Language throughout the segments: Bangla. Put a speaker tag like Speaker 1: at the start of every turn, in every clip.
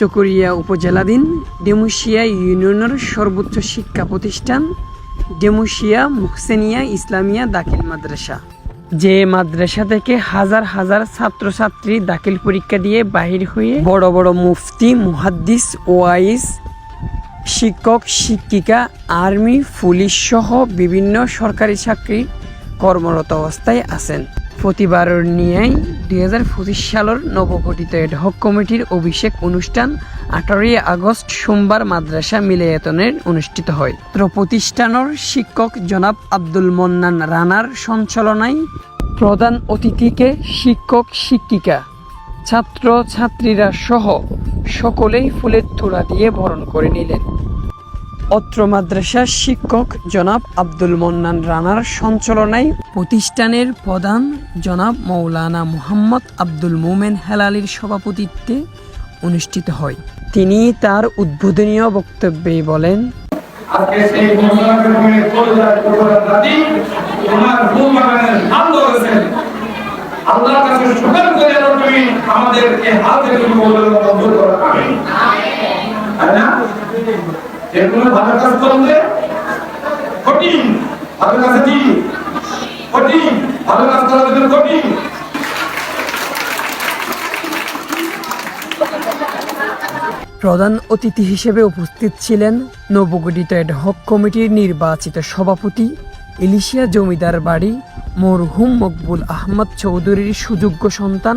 Speaker 1: চকরিয়া উপজেলাধীন ডেমুশিয়া ইউনিয়নের সর্বোচ্চ শিক্ষা প্রতিষ্ঠান ডেমুশিয়া মুকসেনিয়া ইসলামিয়া দাখিল মাদ্রাসা। যে মাদ্রাসা থেকে হাজার হাজার ছাত্রছাত্রী দাখিল পরীক্ষা দিয়ে বাহির হয়ে বড় বড় মুফতি, মুহাদ্দিস, ওয়াইস, শিক্ষক, শিক্ষিকা, আর্মি, পুলিশ সহ বিভিন্ন সরকারি চাকরি কর্মরত অবস্থায় আছেন। প্রতিবারের নিয়েই দুই হাজার পঁচিশ সালের নবগঠিত এডহক কমিটির অভিষেক অনুষ্ঠান আঠারোই আগস্ট সোমবার মাদ্রাসা মিলায়তনের অনুষ্ঠিত হয়। প্রতিষ্ঠানের শিক্ষক জনাব আব্দুল মন্নান রানার সঞ্চালনায় প্রধান অতিথিকে শিক্ষক শিক্ষিকা ছাত্র ছাত্রীরা সহ সকলেই ফুলের তোড়া দিয়ে বরণ করে নিলেন। অত্র মাদ্রাসার শিক্ষক জনাব আব্দুল মন্নান রানার সঞ্চালনায় প্রতিষ্ঠানের প্রধান জনাব মৌলানা মুহাম্মদ আব্দুল মোমেন হেলালির সভাপতিত্বে অনুষ্ঠিত হয়। তিনি তার উদ্বোধনীয় বক্তব্যে বলেন
Speaker 2: আল্লাহর কাছে করে এগুলো ভালো কাজ করলে কঠিন। ভালো কাজ কি? কঠিন। ভালো কাজ করার জন্য কঠিন।
Speaker 1: প্রধান অতিথি হিসেবে উপস্থিত ছিলেন নবগঠিত এড হক কমিটির নির্বাচিত সভাপতি ইলিশিয়া জমিদার বাড়ি মরহুম মকবুল আহমদ চৌধুরীর সুযোগ্য সন্তান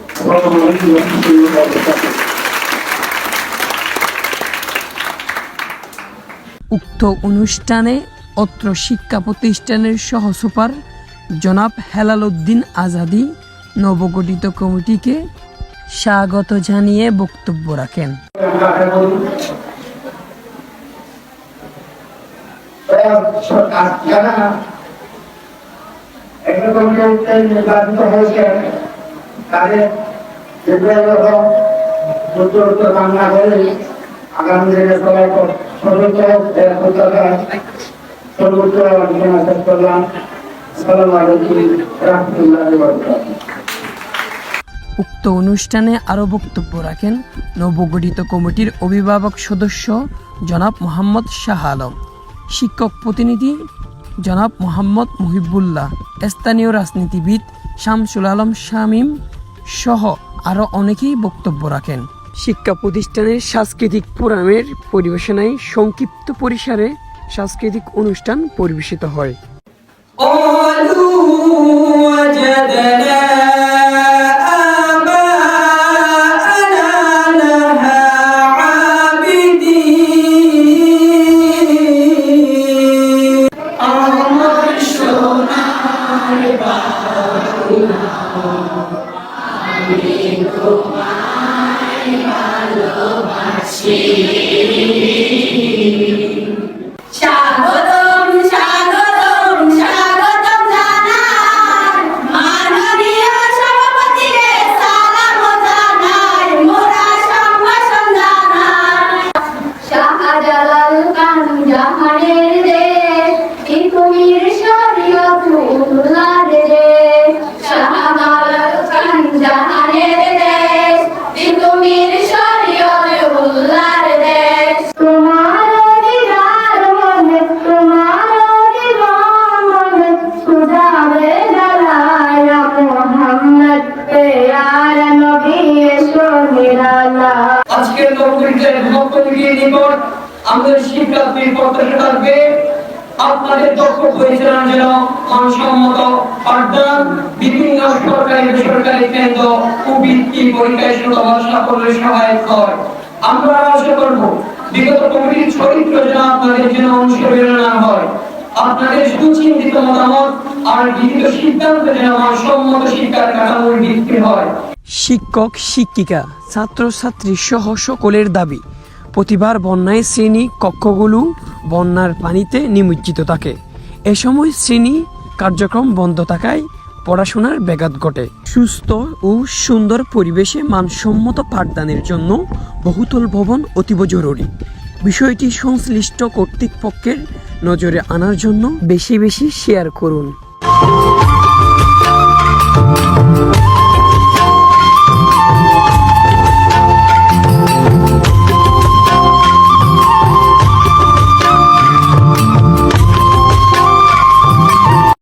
Speaker 1: উক্ত অনুষ্ঠানে অত্র শিক্ষা প্রতিষ্ঠানের সহ সুপার জনাব হেলাল উদ্দিন আজাদি নবগঠিত কমিটিকে স্বাগত জানিয়ে বক্তব্য রাখেন।
Speaker 3: যারা এগ্রিকালচারতে নির্বাচিত হয়েছে।
Speaker 1: উক্ত অনুষ্ঠানে আরও বক্তব্য রাখেন নবগঠিত কমিটির অভিভাবক সদস্য জনাব মোহাম্মদ শাহ আলম, শিক্ষক প্রতিনিধি জনাব মোহাম্মদ মুহিবুল্লাহ, স্থানীয় রাজনীতিবিদ শামসুল আলম শামীম সহ আরও অনেকেই বক্তব্য রাখেন। শিক্ষা প্রতিষ্ঠানের সাংস্কৃতিক প্রোগ্রামের পরিবেশনায় সংক্ষিপ্ত পরিসরে সাংস্কৃতিক অনুষ্ঠান পরিবেশিত হয়।
Speaker 4: তোমায় ভালোবাসি
Speaker 5: আমাদের
Speaker 1: শিক্ষক শিক্ষিকা ছাত্রছাত্রী সহ সকলের দাবি প্রতিবার বন্যায় শ্রেণি কক্ষগুলো বন্যার পানিতে নিমজ্জিত থাকে। এ সময় শ্রেণি কার্যক্রম বন্ধ থাকায় পড়াশোনার ব্যাঘাত ঘটে। সুস্থ ও সুন্দর পরিবেশে মানসম্মত পাঠদানের জন্য বহুতল ভবন অতীব জরুরি। বিষয়টি সংশ্লিষ্ট কর্তৃপক্ষের নজরে আনার জন্য বেশি বেশি শেয়ার করুন।